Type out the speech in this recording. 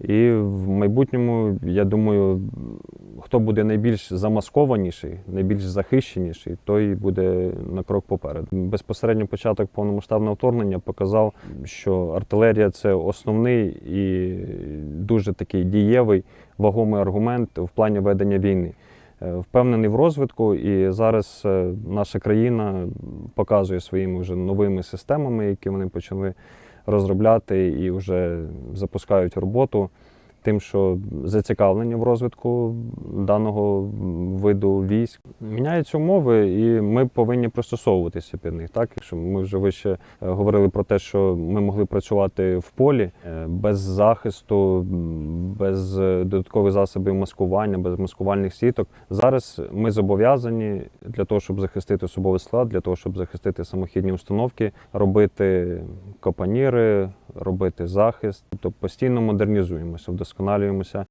І в майбутньому, я думаю, хто буде найбільш замаскованіший, найбільш захищеніший, той буде на крок попереду. Безпосередньо початок повномасштабного вторгнення показав, що артилерія це основний і дуже такий дієвий вагомий аргумент в плані ведення війни. Е, Впевнений в розвитку, і зараз е, наша країна показує своїми вже новими системами, які вони почали розробляти і вже запускають роботу, тим, що зацікавлені в розвитку даного виду військ. Міняються умови, і ми повинні пристосовуватися під них. Так, якщо ми вже вище е, говорили про те, що ми могли працювати в полі е, без захисту, без е, додаткових засобів маскування, без маскувальних сіток. Зараз ми зобов'язані для того, щоб захистити особовий склад, для того, щоб захистити самохідні установки, робити капаніри, робити захист, тобто постійно модернізуємося, вдосконалюємося.